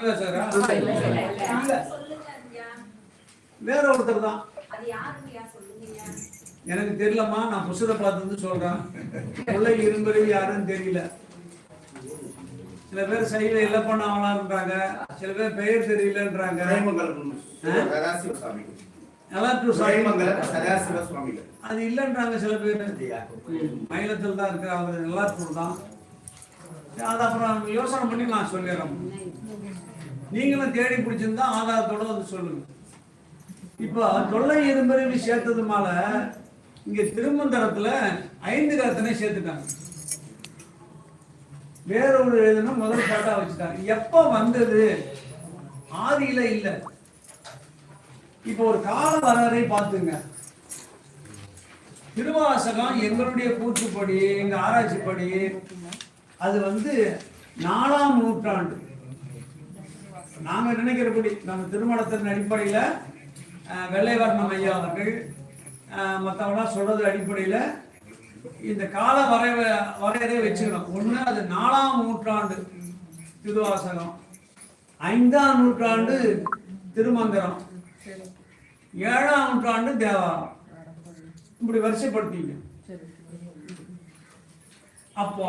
சாரா? இல்ல. இல்ல வேற ஒருத்தர் தான். எனக்கு தெரியலம்மா நான் புஸ்தகத்தை பார்த்து வந்து சொல்றேன். கொள்ளை இரும்பறி யாருன்னு தெரியல. சில பேர் சைவ இல்லப்பண்ணாங்களான்றாங்க சில பேர் பெயர் தெரியலன்றாங்க. அது இல்லைன்றாங்க சில பேர். மயிலத்தில் தான் இருக்கு அவர் எல்லாருக்கும் தான். அது அப்புறம் யோசனை பண்ணி நான் சொல்லிடுறேன் நீங்களும் தேடி பிடிச்சிருந்தா ஆதாரத்தோட வந்து சொல்லுங்க. இப்போ தொல்லை இரும்பருவி சேர்த்ததுனால இங்க திருமந்தரத்துல ஐந்து கரத்தனை சேர்த்துட்டாங்க. வேற ஒரு எழுதுனா முதல் பாட்டா வச்சுட்டாங்க. எப்ப வந்தது? ஆதியில இல்ல. இப்போ ஒரு கால வரரை பார்த்துங்க. திருவாசகம் எங்களுடைய கூற்றுப்படி எங்க ஆராய்ச்சிப்படி அது வந்து நாலாம் நூற்றாண்டு. நாங்கள் நினைக்கிறபடி நம்ம திருமணத்தின் அடிப்படையில் அஹ், வெள்ளைவர்ணம் ஐயா அவர்கள் மற்றவங்களாம் மத்தவங்களாம் சொல்றது இந்த கால வரைவ வரையறை வச்சுக்கணும். ஒன்று அது நாலாம் நூற்றாண்டு திருவாசகம். ஐந்தாம் நூற்றாண்டு திருமந்திரம். ஏழாம் நூற்றாண்டு தேவாரம். இப்படி வரிசைப்படுத்திங்க. அப்போ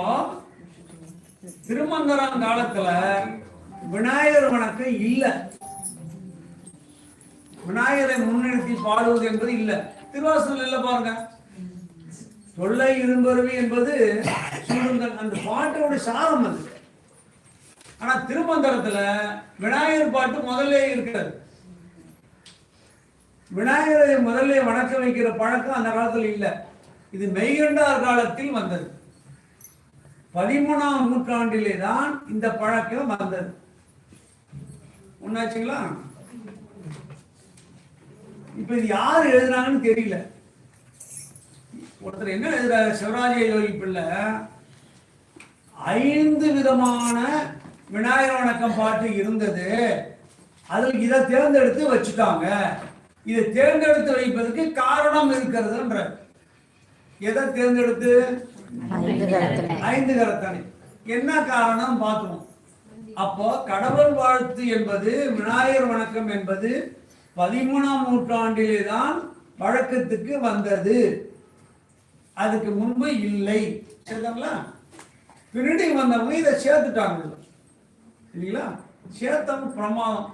திருமங்கலம் காலத்துல விநாயகர் வணக்கம் இல்ல. விநாயகரை முன்னிறுத்தி பாடுவது என்பது இல்ல. திருவாசூர் இல்லை பாருங்க. தொல்லை இரும்பருவி என்பது சூடுங்கள் அந்த பாட்டோட சாரம் அது. ஆனா திருமந்திரத்துல விநாயகர் பாட்டு முதல்ல இருக்காது விநாயகரை முதல்ல வணக்க வைக்கிற பழக்கம் அந்த காலத்துல இல்ல. இது மெய்கண்டார் காலத்தில் வந்தது. பதிமூணாம் நூற்றாண்டிலே தான் இந்த பழக்கம் வந்தது. ஒன்னாச்சுங்களா இப்ப இது யார் எழுதுனாங்கன்னு தெரியல. ஒருத்தர் என்ன எழுதுறாரு? சிவராஜ யோகி பிள்ளை. ஐந்து விதமான விநாயகர் வணக்கம் பாட்டு இருந்தது. அதில் இதை தேர்ந்தெடுத்து வச்சுட்டாங்க. இதை தேர்ந்தெடுத்து வைப்பதற்கு காரணம் இருக்கிறதுன்ற எதை தேர்ந்தெடுத்து? ஐந்து கரத்தனை. ஐந்து கரத்தனை. என்ன காரணம் பார்த்தோம் அப்போ கடவுள் வாழ்த்து என்பது விநாயகர் வணக்கம் என்பது பதிமூணாம் நூற்றாண்டிலே தான் வழக்கத்துக்கு வந்தது. அதுக்கு முன்பு இல்லை. சரிங்களா பின்னாடி வந்தவங்க இதை சேர்த்துட்டாங்க. இல்லைங்களா? சேர்த்தவங்க பிரமாதம்.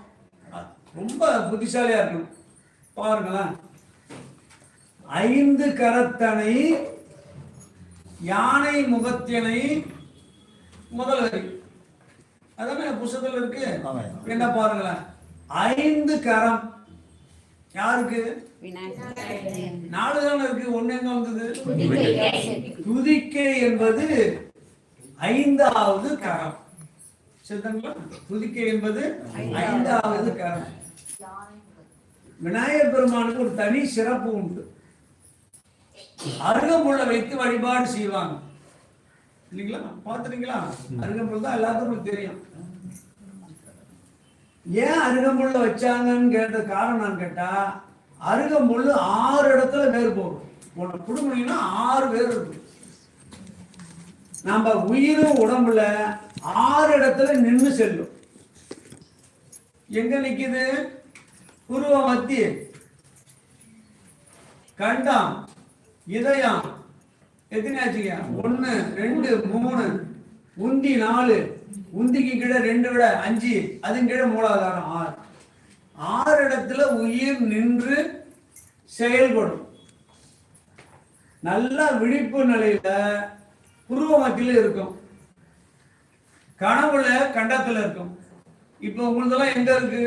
ரொம்ப புத்திசாலியா இருக்கணும் பாருங்களேன். ஐந்து கரத்தனை யானை முகத்தினை முதல் வரி அதானே புஸ்தகத்தில் இருக்கு? என்ன பாருங்களேன். ஐந்து கரம். யாருக்கு? நாலு தானே இருக்கு. ஒண்ணு எங்க வந்தது? துதிக்கை. என்பது ஐந்தாவது கரம். சரிங்களா துதிக்கை என்பது ஐந்தாவது கரம். விநாயகர் பெருமானுக்கு ஒரு தனி சிறப்பு உண்டு. அருகம்புல்ல வைத்து வழிபாடு செய்வாங்க. இல்லைங்களா? பார்த்துட்டீங்களா? அருகம்புல் தான் எல்லாத்துக்கும் தெரியும். ஏன் அருகம்புல்ல வச்சாங்கன்னு கேட்ட காரணம் கேட்டா அருகம்புல் ஆறு இடத்துல வேறு போகும் உன்னை குடும்பம்னா ஆறு பேர் இருக்கும். நம்ம உயிரும் உடம்புல ஆறு இடத்துல நின்னு செல்லும். எங்க நிக்குது? குருவ மத்தி கண்டம் இதயம் எத்தனை ஆச்சுங்க? ரெண்டு மூணு. உந்தி நாலு. உந்திக்கு கீழே ரெண்டு விட அஞ்சு. அதுக்கு கீழே மூலாதாரம் ஆறு. ஆறு இடத்துல உயிர் நின்று செயல்படும். நல்ல விழிப்பு நிலையில புருவ மத்தியில இருக்கும். கனவுல கண்டத்துல இருக்கும். இப்போ உங்களுதெல்லாம் எங்க இருக்கு?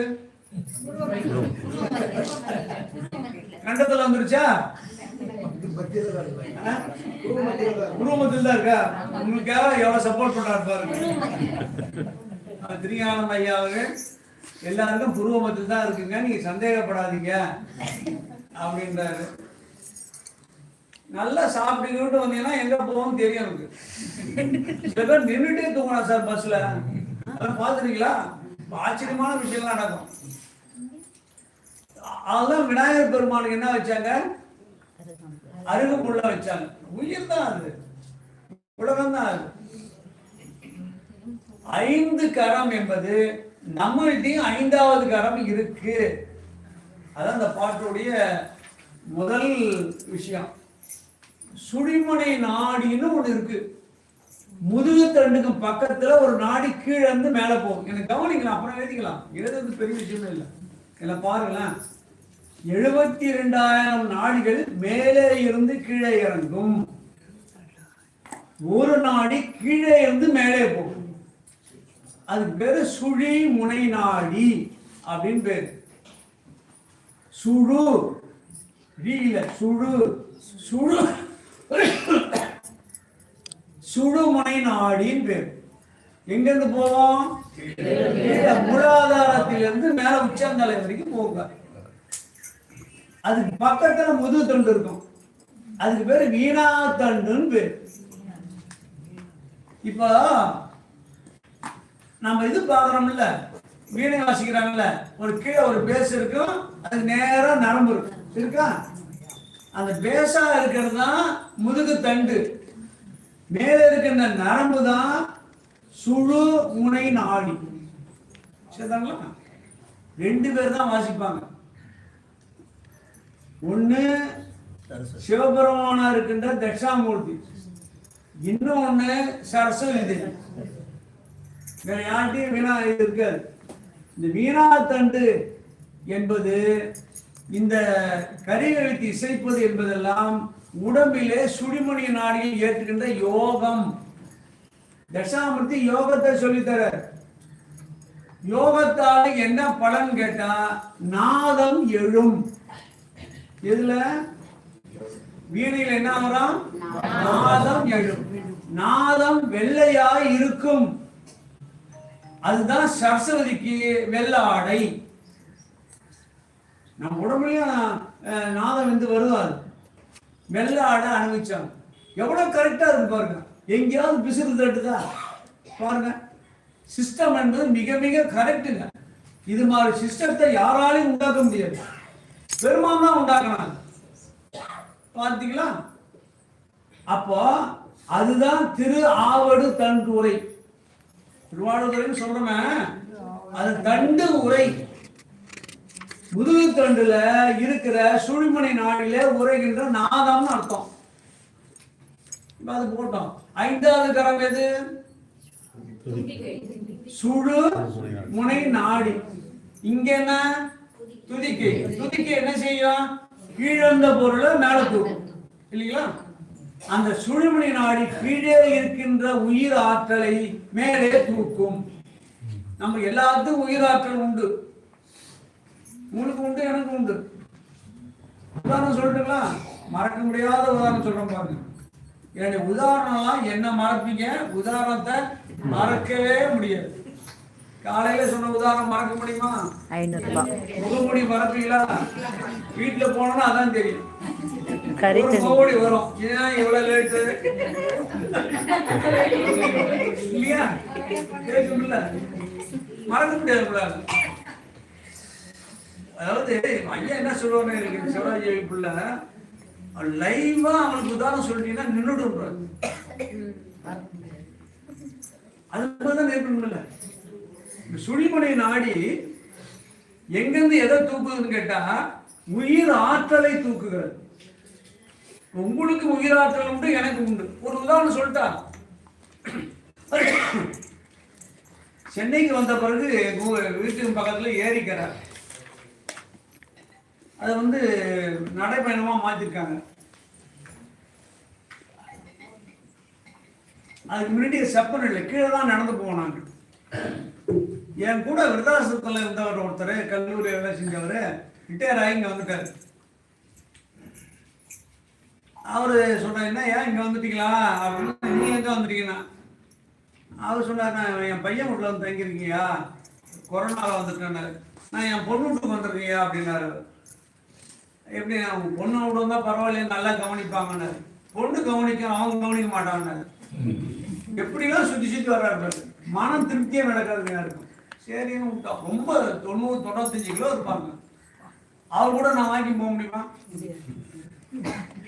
கண்டத்துல வந்துருச்சா? குடும்பத்தில் தான் இருக்கா? உங்களுக்காக எவ்வளவு சப்போர்ட் பண்றாரு பாருங்க. திரிகானந்த ஐயா அவர்கள். எல்லாருக்கும் புருவமத்தில் தான் இருக்குங்க. நீங்க சந்தேகப்படாதீங்க. அப்படின்றாரு. நல்லா சாப்பிட்டுக்கிட்டு வந்தீங்கன்னா எங்க போவோம்னு தெரியும் எனக்கு. சில பேர் நின்றுட்டே தூங்கினா சார் பஸ்ல அதெல்லாம் பாத்துறீங்களா ஆச்சரியமான விஷயம்லாம் நடக்கும். அதெல்லாம் விநாயகர் பெருமானுக்கு என்ன வச்சாங்க? அருகுக்குள்ள வச்சாங்க. உயிர் தான் அது. உலகம் தான் அது. ஐந்து கரம் என்பது நம்மள்கிட்டயும் ஐந்தாவது கரம் இருக்கு. அதான் அந்த பாட்டுடைய முதல் விஷயம். சுழிமனை நாடின்னு ஒண்ணு இருக்கு. முதுகு தண்டுக்கு பக்கத்துல ஒரு நாடி கீழே இருந்து மேல போகும். எனக்கு கவனிக்கலாம் அப்புறம் எழுதிக்கலாம். எழுதுறது பெரிய விஷயமே இல்லை. இல்ல பாருங்களேன். எழுபத்தி ரெண்டாயிரம் நாடிகள் மேலே இருந்து கீழே இறங்கும். ஒரு நாடி கீழே இருந்து மேலே போகும். அதுக்கு பேரு சுழி முனை நாடி அப்படின்னு பேரு. சுழு. வீல சுழு. சுழு. சுழுமுனை நாடின்னு பேர். எங்க இருந்து போவோம் மூலாதாரத்திலிருந்து மேல உச்சந்தலை வரைக்கும் போங்க. அதுக்கு பக்கத்துல முதுகு தண்டு இருக்கும். அதுக்கு பேரு வீணா தண்டுன்னு பேர். இப்போ நம்ம இது பார்க்குறோம்ல வீணை வாசிக்கிறாங்கல்ல ஒரு கீழே ஒரு பேஸ் இருக்கும் அது நேரம் நரம்பு இருக்கும் இருக்கா? அந்த பேஸா இருக்கிறது தான் முதுகு தண்டு. மேலே இருக்கின்ற நரம்பு தான் சுழு முனை நாடி. சரிதாங்களா? ரெண்டு பேர் தான் வாசிப்பாங்க. ஒன்று சிவபெருமானா இருக்கின்ற தட்சாமூர்த்தி இன்னொன்னு சரஸ்வதி. வேற யார்கிட்டயும் வீணா இருக்காது. இந்த வீணா தண்டு என்பது இந்த கரிகழுத்து இசைப்பது என்பதெல்லாம் உடம்பிலே சுழிமணி நாடியில் ஏற்றுகின்ற யோகம். தட்சாமூர்த்தி யோகத்தை சொல்லித்தர யோகத்தால் என்ன பலன் கேட்டா நாதம் எழும். இதுல வீணையில் என்ன வரும் நாதம் எழும். நாதம் வெள்ளையாய் இருக்கும். அதுதான் சரஸ்வதிக்கு வெள்ளாடை நம்ம உடம்புலயும் நாதம் வந்து வருவார். வெள்ள ஆடை அனுபவிச்சாங்க எவ்வளவு கரெக்டா இருக்கு பாருங்க. எங்கேயாவது பிசுறு தட்டுதா பாருங்க. சிஸ்டம் என்பது மிக மிக கரெக்டுங்க இது மாதிரி சிஸ்டத்தை யாராலையும் உண்டாக்க முடியாது. பெருமான் தான் உண்டாக்கினாங்க. பார்த்தீங்களா? அப்போ அதுதான் திரு ஆவடு தன் உரை. திருவாடுதுறைன்னு சொல்றோமே. அது தண்டு உரை. முதுகு தண்டுல இருக்கிற சுழிமணி நாடில உரைகின்ற நாதம்னு அர்த்தம். இப்ப அது போட்டோம். ஐந்தாவது கரம் எது? சுழு முனை நாடி. இங்க என்ன? துதிக்கை. துதிக்கை என்ன செய்யும்? கீழந்த பொருளை மேல தூக்கும். இல்லைங்களா? அந்த சுழிமணி நாடி கீழே இருக்கின்ற உயிர் ஆற்றலை மேலே தூக்கும். நம்ம எல்லாத்துக்கும் உயிர் ஆற்றல் உண்டு. உங்களுக்கு உண்டு எனக்கு உண்டு. உதாரணம் சொல்லட்டுங்களா? மறக்க முடியாத உதாரணம் சொல்றேன் பாருங்க. என்னுடைய உதாரணம்லாம் என்ன மறப்பீங்க? உதாரணத்தை மறக்கவே முடியாது. காலையில சொன்ன உதாரணம் மறக்க முடியுமா? ஐநூறுரூபா முகமுடி மறப்பீங்களா? வீட்டுல போனோம்னா அதான் தெரியும். முகமுடி வரும். ஏன் இவ்வளவு லேட்டு இல்லையா? கேட்கும்ல. மறக்க முடியாது அதாவது ஐயா என்ன சொல்லுவாங்க எனக்கு சிவராஜ் பிள்ள லைவா அவனுக்கு உதாரணம் சொல்லிட்டீங்கன்னா நின்றுட்டு அது தான் நேர்க்கணும்ல இந்த சுழிமுனை நாடி எங்கிருந்து எதை தூக்குதுன்னு கேட்டா உயிர் ஆற்றலை தூக்குகிறது. உங்களுக்கு உயிர் ஆற்றல் உண்டு எனக்கு உண்டு. ஒரு உதாரணம் சொல்லிட்டா சென்னைக்கு வந்த பிறகு வீட்டுக்கு பக்கத்துல ஏரிக்கரை அதை வந்து நடைப்பயணமா மாற்றிருக்காங்க அதுக்கு முன்னாடி செப்பன் இல்லை கீழே தான் நடந்து போவோம் என் கூட விருதாசத்துல இருந்தவர் ஒருத்தர் கல்லூரி வேலை செஞ்சவர். ரிட்டையர் ஆகி இங்க வந்துட்டாரு. அவரு சொன்னார் என்ன ஏன் இங்க வந்துட்டீங்களா? அப்படின்னு நீங்க எங்க வந்துட்டீங்கன்னா? அவர் சொன்னார் நான் என் பையன் வீட்டில் வந்து தங்கியிருக்கீங்க கொரோனாவில் வந்துட்டேன்னாரு. நான் என் பொண்ணு வீட்டுக்கு வந்திருக்கீங்க அப்படின்னாரு. எப்படி அவங்க பொண்ணு விட வந்தா பரவாயில்லையே நல்லா கவனிப்பாங்கன்னாரு. பொண்ணு கவனிக்க அவங்க கவனிக்க மாட்டாங்கன்னாரு. எப்படிலாம் சுத்தி சுத்தி வர்றாரு. மனம் திருப்தியே நடக்காதுங்க யாருக்கும். சரின்னு விட்டோம் ரொம்ப தொண்ணூறு தொண்ணூத்தஞ்சு கிலோ இருப்பாங்க. அவர் கூட நான் வாங்கி போக முடியுமா?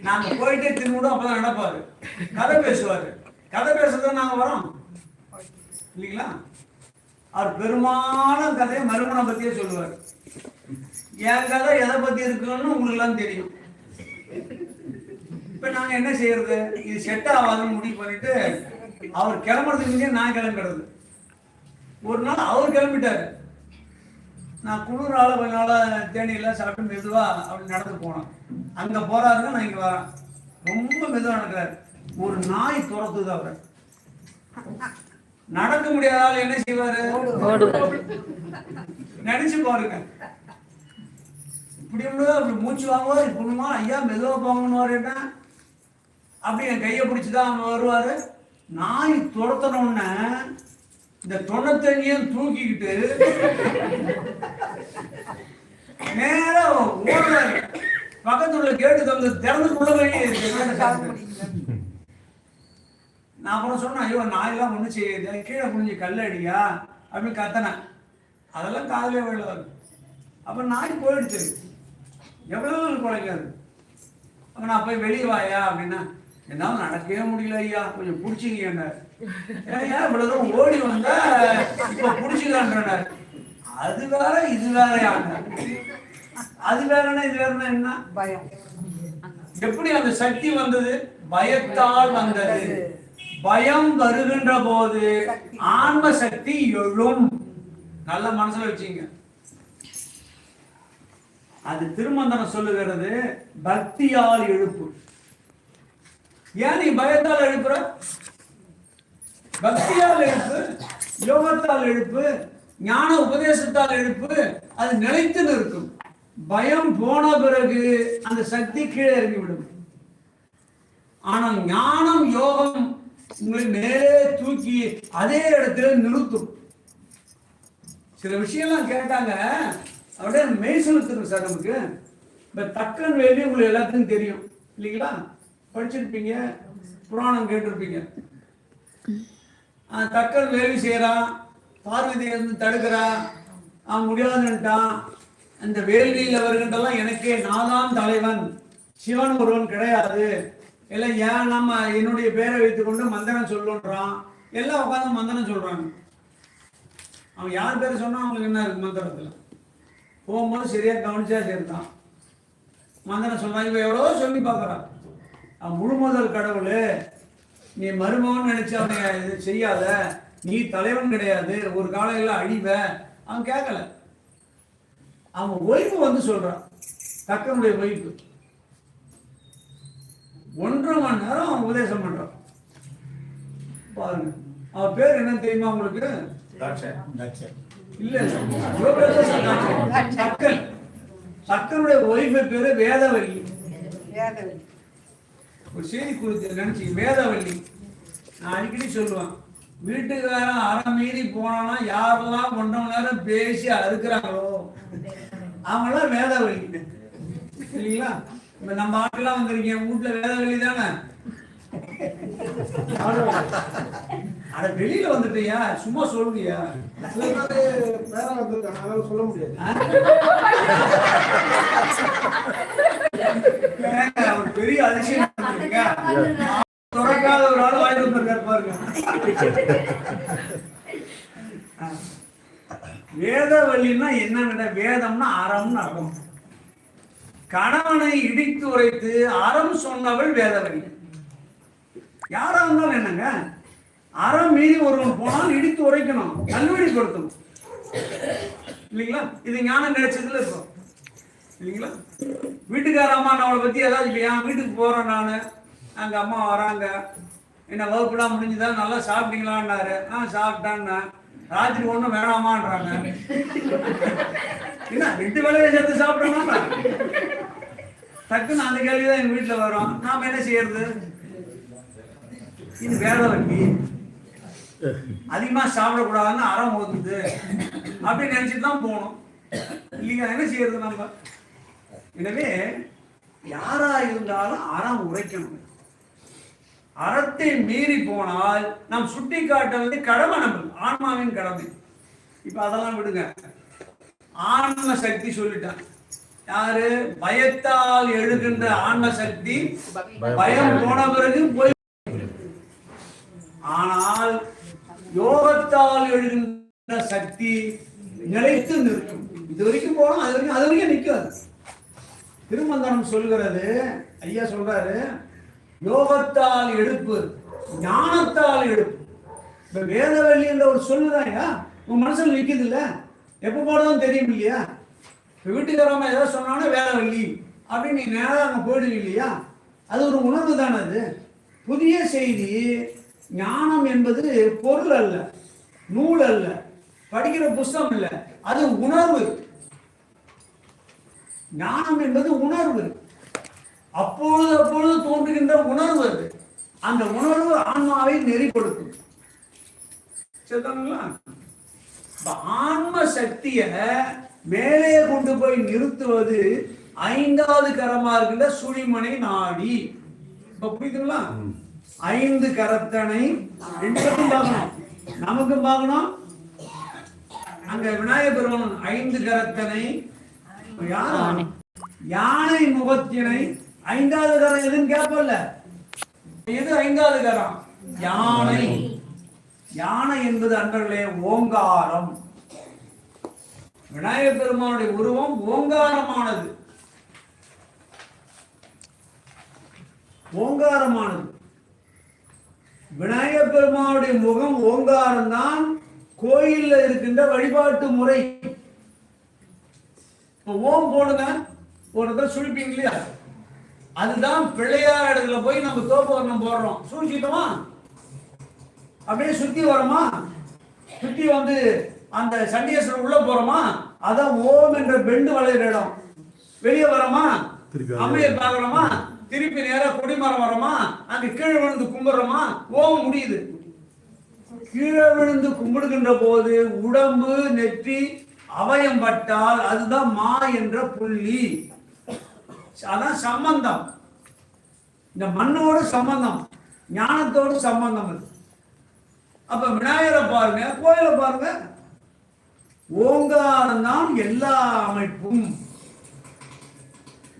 நாங்க போயிட்டே திரும்பிடும் அப்பதான் நடப்பாரு. கதை பேசுவாரு. கதை பேசுறத நாங்க வரோம். இல்லைங்களா? அவர் பெரும்பாலும் கதையை மறுமணம் பத்தியே சொல்லுவார். என் கதை எதை பத்தி இருக்குன்னு உங்களுக்கு எல்லாம் தெரியும். இப்ப நாங்க என்ன செய்யறது? இது செட் ஆகாதுன்னு முடிவு பண்ணிட்டு அவர் கிளம்புறதுக்கு முன்னே நான் கிளம்புறது. ஒரு நாள் அவர் கிளம்பிட்டாரு. நான் குளிரால கொஞ்ச நாளா தேனியில் சாப்பிட்டு மெதுவா அப்படி நடந்து போனேன். அங்க போறாருங்க நான் இங்க வரேன். ரொம்ப மெதுவா நடக்கிறாரு. ஒரு நாய் துரத்துது அவரை. நடக்க முடியாத ஆள் என்ன செய்வாரு? நினைச்சு பாருங்க. இப்படி அப்படி மூச்சு வாங்குவார்? இப்படிமா ஐயா மெதுவா போங்கன்னு என்ன அப்படி என் கையை பிடிச்சுதான் அவன் வருவாரு. நாய் துரத்தின உடனே இந்த தொண்ணூத்தஞ்சியும் தூக்கிக்கிட்டு நேரா ஓடுறாரு. பக்கத்துல உள்ள கேட்டு தந்து திறந்துக்குள்ள போய் நான் அப்புறம் சொன்னேன் ஐயோ நாயெல்லாம் ஒன்றும் செய்யுது கீழே குனிஞ்சு கல்லடியா? அப்படின்னு கத்தனேன். அதெல்லாம் காதலே விழுவாரு அப்போ நாய் போயிடுச்சு. எவ்வளோ குறைக்காது அப்போ நான் போய் வெளியே வாயா அப்படின்னா என்னால் நடக்கவே முடியல ஐயா. கொஞ்சம் பிடிச்சிங்க என்ன ஓடி வந்தா? இப்போ பிடிச்சிக்கன்றனர் அது வேற இது வேறையாங்க அது வேறனா இது வேறனா என்ன? பயம். எப்படி அந்த சக்தி வந்தது? பயத்தால் வந்தது. பயம் வருகின்ற போது ஆன்ம சக்தி எழும். நல்ல மனசுல வச்சுங்க அது திருமந்தனம் சொல்லுகிறது பக்தியால் எழுப்பு. ஏன் நீ பயத்தால் எழுப்புற? பக்தியால் எழுப்பு யோகத்தால் எழுப்பு ஞான உபதேசத்தால் எழுப்பு அது நிலைத்து நிற்கும். பயம் போன பிறகு அந்த சக்தி கீழே இறங்கி விடும். ஆனால் ஞானம் யோகம் உங்களை மேலே தூக்கி அதே இடத்துல நிறுத்தும். சில விஷயம்லாம் கேட்டாங்க. அப்படியே மெய் செலுத்துங்க சார் நமக்கு. இந்த தக்கன் வேலி உங்களுக்கு எல்லாத்துக்கும் தெரியும். இல்லைங்களா? படிச்சிருப்பீங்க புராணம் கேட்டிருப்பீங்க. தக்கல் வேலி செய்கிறான் பார்வதி வந்து தடுக்கிறான் அவன் முடியாதுன்னுட்டான் அந்த வேள்வியில் வருகின்றெல்லாம் எனக்கே நான்தான் தலைவன் சிவன் ஒருவன் கிடையாது. இல்லை ஏன் நம்ம என்னுடைய பேரை வைத்துக்கொண்டு மந்திரம் சொல்லுன்றான். எல்லாம் உட்காந்து மந்திரம் சொல்கிறாங்க அவன் யார் பேரை சொன்னால் அவங்களுக்கு என்ன இருக்கு மந்திரத்தில்? போகும்போது சரியாக கவனிச்சா சரிதான். மந்திரம் சொல்கிறான் இவன் எவ்வளோ சொல்லி பார்க்குறான். அவன் முழுமுதல் கடவுள். நீ மருமகன் நினைச்சு அவனை இது செய்யாத. நீ தலைவன் கிடையாது. ஒரு காலையில் அழிவ. அவன் கேட்கல அவன் ஒய்ஃபு வந்து சொல்றான். தக்கனுடைய ஒய்ஃபு. ஒன்றரை மணி நேரம் அவன் உபதேசம் பண்றான். பாருங்க. அவன் பேர் என்ன தெரியுமா உங்களுக்கு? இல்ல. சக்கன் சக்கனுடைய ஒய்ஃபு பேரு வேதவல்லி. வேதவெளி ஒரு செய்தி கொடுத்து நினைச்சு வேதவல்லி நான் அடிக்கடி சொல்லுவேன் வீட்டுக்காரன் அரை மீறி போனானா யாரெல்லாம் மணி நேரம் பேசி அறுக்கிறாங்களோ அவங்களாம் வேதவல்லி இல்லைங்களா? இப்ப நம்ம ஆட்டெல்லாம் வந்திருக்கீங்க வீட்டுல வேதவல்லி தானே? அட வெளியில வந்துட்டியா? சும்மா அதனால சொல்ல முடியாது. அவர் பெரிய அதிசயம். திறக்காத ஒரு ஆள் வாங்கி வந்திருக்காரு பாருங்க. வேதவல்லின்னா என்னன்னு வேதம்னா அறம்னு அர்த்தம். கணவனை இடித்து உரைத்து அறம் சொன்னவள் வேதவல்லி. யாரா இருந்தாலும் என்னங்க? அறம் மீறி ஒருவன் போனால் இடித்து உரைக்கணும் நல்வழிப்படுத்தணும் இல்லைங்களா? இது ஞானம் கிடைச்சதுல இருக்கும் இல்லைங்களா? வீட்டுக்கார அம்மா நம்மளை பத்தி ஏதாவது இல்லையா? என் வீட்டுக்கு போறேன் நான். அங்க அம்மா வராங்க. என்ன வகுப்புலாம் முடிஞ்சுதா? நல்லா சாப்பிட்டீங்களான்னாரு. ஆ சாப்பிட்டான்னா. ராத்திரி ஒன்றும் வேணாமான்றாங்க. என்ன ரெண்டு வேலையை சேர்த்து சாப்பிடணும்னா டக்குன்னு அந்த கேள்வி தான் எங்க வீட்டில் வரும். நாம என்ன செய்யறது? இது வேலை வண்டி அதிகமா சாப்பிடக்கூடாதுன்னு அறம் ஒதுக்குது அப்படின்னு நினைச்சிட்டு தான் போகணும். இல்லைங்க என்ன செய்யறது நம்ம? எனவே யாரா இருந்தாலும் அறம் உரைக்கணும். அறத்தை மீறி போனால் நாம் சுட்டி காட்டுவது கடமை நம்ம ஆன்மாவின் கடமை. இப்ப அதெல்லாம் விடுங்க. ஆன்ம சக்தி சொல்லிட்டான். யாரு? பயத்தால் எழுகின்ற ஆன்ம சக்தி பயம் போன பிறகு போய் ஆனால் யோகத்தால் எழுகின்ற சக்தி நிலைத்து நிற்கும். இது வரைக்கும் போகலாம் அது வரைக்கும் அது வரைக்கும் நிற்காது திருமந்தனம் சொல்கிறது ஐயா சொல்றாரு யோகத்தால் எடுப்பு ஞானத்தால் எடுப்பு. இப்ப வேதவெளி என்ற ஒரு ஐயா. உன் மனசுல நிக்குது இல்ல? எப்ப போனதும் தெரியும் இல்லையா? இப்ப வீட்டுக்காரமா ஏதாவது சொன்னானே வேதவள்ளி அப்படின்னு நீ நேரம் அங்கே போயிடுவீங்க இல்லையா? அது ஒரு உணர்வு தானே அது. புதிய செய்தி ஞானம் என்பது பொருள் அல்ல நூல் அல்ல படிக்கிற புஸ்தகம் இல்லை அது உணர்வு. ஞானம் என்பது உணர்வு. அப்பொழுது அப்பொழுது தோன்றுகின்ற உணர்வு அது. அந்த உணர்வு ஆன்மாவை நெறிப்படுத்தும். சரிதானுங்களா ஆன்ம சக்திய மேலே கொண்டு போய் நிறுத்துவது ஐந்தாவது கரமா இருக்கின்ற சுழிமனை நாடி. இப்ப புரியுதுங்களா? ஐந்து கரத்தனை ரெண்டு பார்க்கணும். நமக்கும் பார்க்கணும். அங்க விநாயகர் பெருமான் ஐந்து கரத்தனை யார்? யானை. முகத்தினை ஐந்தாவது கரம் எதுன்னு கேட்பல எது ஐந்தாவது கரம்? யானை. யானை. என்பது அன்றர்களே ஓங்காரம். விநாயகர் பெருமானுடைய உருவம் ஓங்காரமானது. ஓங்காரமானது. விநாயகர் பெருமானுடைய முகம் ஓங்காரம் தான் கோயில்ல இருக்கின்ற வழிபாட்டு முறை. இப்ப ஓம் போடுங்க ஒரு இடத்துல சுழிப்பீங்க இல்லையா? அதுதான் பிள்ளையார் இடத்துல போய் நம்ம தோப்பு வர்ணம் போடுறோம். சூழ்ச்சிட்டோமா அப்படியே சுத்தி வரோமா சுத்தி வந்து அந்த சண்டிகேஸ்வரர் உள்ள போறோமா? அதான் ஓம் என்ற பெண்டு வளையிற இடம். வெளியே வரோமா அம்மையை பார்க்கறோமா? திருப்பி நேரா கொடிமரம் வரோமா அங்க கீழே விழுந்து கும்பிடுறோமா? ஓம் முடியுது. கீழே விழுந்து கும்பிடுகின்ற போது உடம்பு நெற்றி அவயம் பட்டால் அதுதான் மா என்ற புள்ளி. அதான் சம்பந்தம். இந்த மண்ணோடு சம்பந்தம் ஞானத்தோடு சம்பந்தம் அது. அப்ப விநாயகரை பாருங்க கோயிலை பாருங்க. ஓங்காரம் தான் எல்லா அமைப்பும்.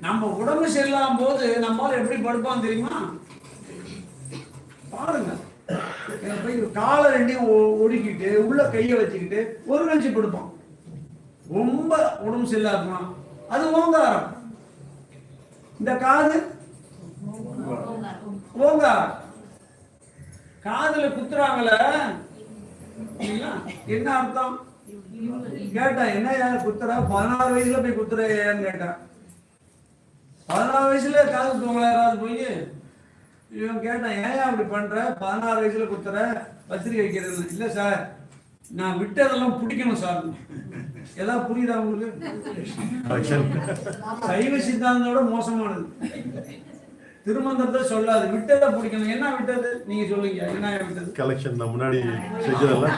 நம்ம உடம்பு செல்லாம போது நம்மால் எப்படி படுப்பான் தெரியுமா? பாருங்க. போய் காலை ரெண்டையும் ஒடுக்கிட்டு உள்ள கையை வச்சுக்கிட்டு ஒரு கழிச்சு படுப்பான் ரொம்ப உடம்பு செல்லாதுமா அது ஓங்காரம். இந்த காது? ஓங்காரம். காதுல குத்துறாங்கள. என்ன அர்த்தம்? கேட்டான் என்ன ஏன் குத்துற? பதினாறு வயசுல போய் குத்துற ஏன்னு கேட்டான் பதினாறு வயசுல காது குத்துவாங்களா? யாராவது போய்? இவன் கேட்டான் ஏன் அப்படி பண்ற? பதினாறு வயசுல குத்துற? பத்திரிக்கை வைக்கிறது இல்ல சார். நான் விட்டதெல்லாம் பிடிக்கணும் சார் ஏதாவது புரியுதா உங்களுக்கு? சைவ சித்தாந்தத்தோட மோசமானது. திருமந்திரத்தை சொல்லாது. விட்டதை பிடிக்கணும். என்ன விட்டது? நீங்க சொல்லுங்க. என்ன விட்டது? கலெக்ஷன் நான் முன்னாடி செஞ்சதெல்லாம்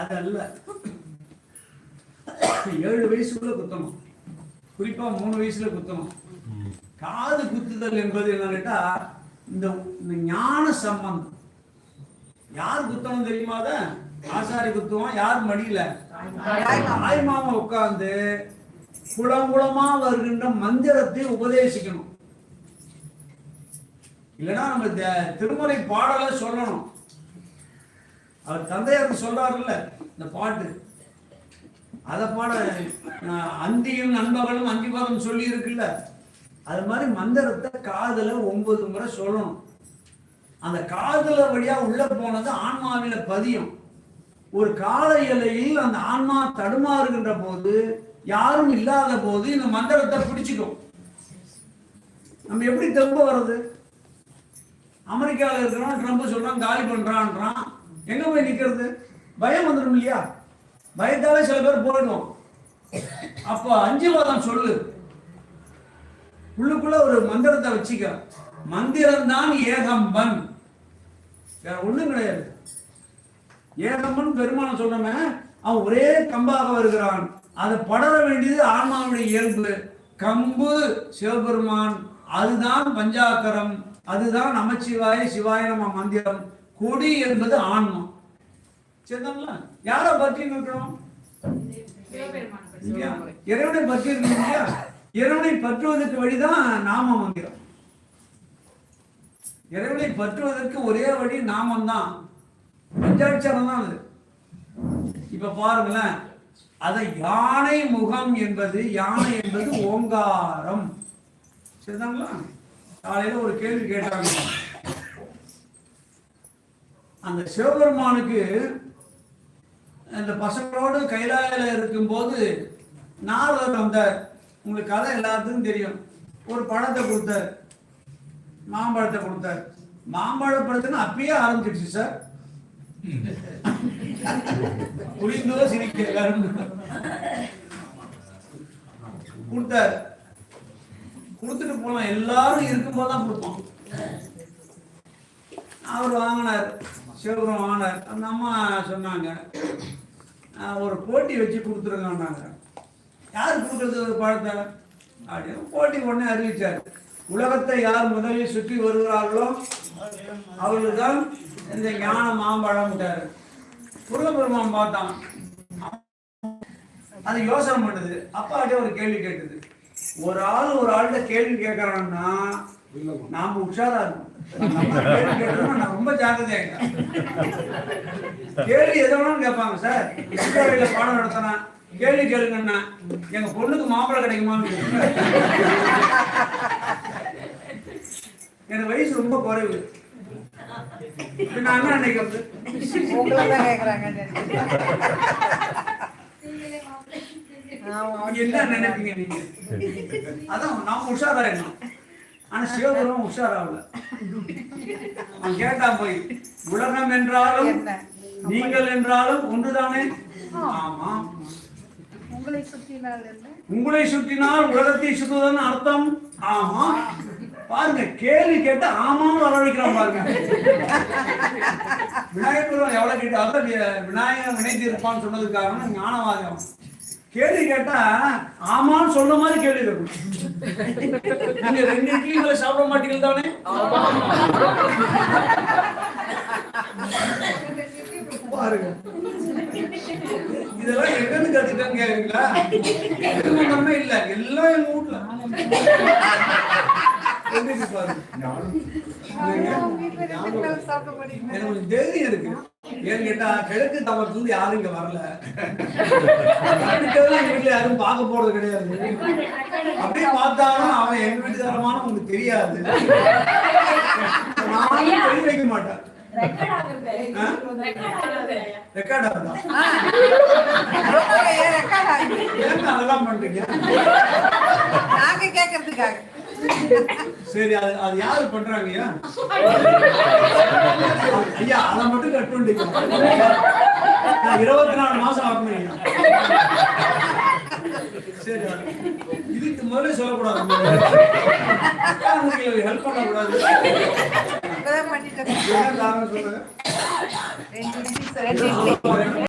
அது அல்ல ஏழு வயசுக்குள்ள குத்தணும் குறிப்பா மூணு வயசுல குத்தணும் காது குத்துதல் என்பது என்னன்னு கேட்டா இந்த இந்த ஞான சம்பந்தம். யார் குத்தணும் தெரியுமா அத? ஆசாரி குத்துவான் யார் மடியில? தாய் மாமா உட்கார்ந்து குளம் குளமா வருகின்ற மந்திரத்தை உபதேசிக்கணும். இல்லைன்னா நம்ம த- திருமுறை பாடலை சொல்லணும். அவர் தந்தையார் சொல்றாருல்ல இந்த பாட்டு. அதை பாட அந்தியும் நண்பகலும் அந்திபகம் சொல்லி இருக்குல்ல அது மாதிரி மந்திரத்தை காதுல ஒன்பது முறை சொல்லணும். அந்த காதல வழியா உள்ள போனது ஆன்மாவில பதியும். ஒரு கால எல்லையில் அந்த ஆன்மா தடுமாறுகின்ற போது யாரும் இல்லாத போது இந்த மந்திரத்தை பிடிச்சிக்கும். நம்ம எப்படி திரும்ப வர்றது? அமெரிக்காவில் இருக்கிறவன் ட்ரம்ப் சொல்றான் காலி பண்றான்றான். எங்க போய் நிக்கிறது? பயம் வந்துடும் இல்லையா? பயத்தாலே சில பேர் போயிடும் அப்போ அஞ்சு வாதம் சொல்லு. உள்ளுக்குள்ள ஒரு மந்திரத்தை வச்சுக்க மந்திரம் தான் ஏகம்பன். வேற ஒண்ணும் கிடையாது. ஏகம்பன் பெருமானம் சொன்னமே அவன் ஒரே கம்பாக வருகிறான். அது படர வேண்டியது ஆன்மாவுடைய இயல்பு. கம்பு சிவபெருமான் அதுதான் பஞ்சாக்கரம். அதுதான் நமச்சிவாய சிவாய நம மந்திரம். கொடி என்பது ஆன்மா. சரிதாங்களா யாரை பற்றி. இல்லையா? இறைவனை பற்றி இருக்கணும் இறைவனை பற்றுவதற்கு வழிதான் நாம மந்திரம். இறைவனை பற்றுவதற்கு ஒரே வழி நாமம் தான் பஞ்சாட்சரம் தான் அது. இப்ப பாருங்களேன் அதை யானை முகம் என்பது யானை என்பது ஓங்காரம். சரிதாங்களா? காலையில ஒரு கேள்வி கேட்டாங்க. அந்த சிவபெருமானுக்கு அந்த பசங்களோடு கைலாயில இருக்கும்போது நாரதர் வந்தார். உங்களுக்கு கதை எல்லாத்துக்கும் தெரியும். ஒரு பழத்தை கொடுத்தார். மாம்பழத்தை கொடுத்தார். மாம்பழ பழத்துன்னு அப்பயே ஆரம்பிச்சிடுச்சு சார் புரிந்தோ சிரிக்க எல்லாரும். கொடுத்தார். கொடுத்துட்டு போலாம் எல்லாரும் இருக்கும்போது தான் கொடுப்போம் அவர் வாங்கினார். சிவபுரம் வாங்கினார். அந்த அம்மா சொன்னாங்க ஒரு போட்டி வச்சு கொடுத்துருங்கன்னாங்க யார் கொடுக்குறது ஒரு பழத்தை? அப்படின்னு போட்டி உடனே அறிவிச்சார். உலகத்தை யார் முதலில் சுற்றி வருகிறார்களோ அவர்கள் தான் இந்த ஞான மாம்பழம் முருகப்பெருமான் பார்த்தான். அது யோசனை பண்ணுது. அப்பா அப்படியே ஒரு கேள்வி கேட்டது. ஒரு ஆள் ஒரு ஆள்கிட்ட கேள்வி கேட்கறான்னா நாம உஷாரா இருக்கும் கேள்வி நான் ரொம்ப ஜாக்கிரதையா கேள்வி எது வேணாலும் கேட்பாங்க சார். இஸ்ரேலில பாடம் நடத்தினா கேள்வி கேளுங்கண்ணா எங்க பொண்ணுக்கு மாப்பிள்ளை கிடைக்குமான்னு எனக்கு வயசு ரொம்ப குறைவு. நான் என்ன நினைக்கிறது உங்களை தான் கேக்குறாங்க நீங்க என்ன நினைப்பீங்க நீங்க? அதான் நாம உஷாராயிடணும் ஆனா சிவபுரம் உஷாராகல அவன் கேட்டான் போய் உலகம் என்றாலும்? நீங்கள் என்றாலும் ஒன்றுதானே? ஆமா. உங்களை சுற்றினால் உலகத்தை சுற்றுவதுன்னு அர்த்தம்? ஆமா. பாருங்க கேள்வி கேட்டு ஆமான்னு வர பாருங்க. விநாயகர் எவ்வளவு கேட்டாலும் விநாயகர் வினைத்து இருப்பான்னு சொன்னதுக்கு காரணம் ஞானவாதம். கேள்வி கேட்டா ஆமான்னு சொன்ன மாதிரி கேள்வி இருக்கும் நீங்க ரெண்டு இட்லி சாப்பிட மாட்டீங்க தானே? பாருங்க. இதெல்லாம் எங்க இருந்து கத்துக்காங்க கேக்குறீங்களா திருமணமே இல்ல. எல்லாம் எங்க வீட்டுல. எனக்கு தைரியம் இருக்கு ஏன்னு கேட்டா கிழக்கு தவத்துல இருந்து யாரும் இங்க வரல வீட்டுல யாரும் பார்க்க போறது கிடையாது அப்படியே பார்த்தாலும் அவன் எங்க வீட்டுக்காரமான உங்களுக்கு தெரியாது நானும் சொல்லி வைக்க மாட்டேன் ரெக்கார்ட் ஆகுதா. அதெல்லாம் பண்றீங்க? நாங்க கேட்கறதுக்காக சரி அது அது யாரு பண்றாங்க ஐயா ஐயா அதை மட்டும் கட் பண்ணிட்டு நான் இருபத்தி நாலு மாசம் ஆகணும் சரி இதுக்கு முதல்ல சொல்லக்கூடாது. உங்களுக்கு ஹெல்ப் பண்ணக்கூடாது. சொல்லுங்க?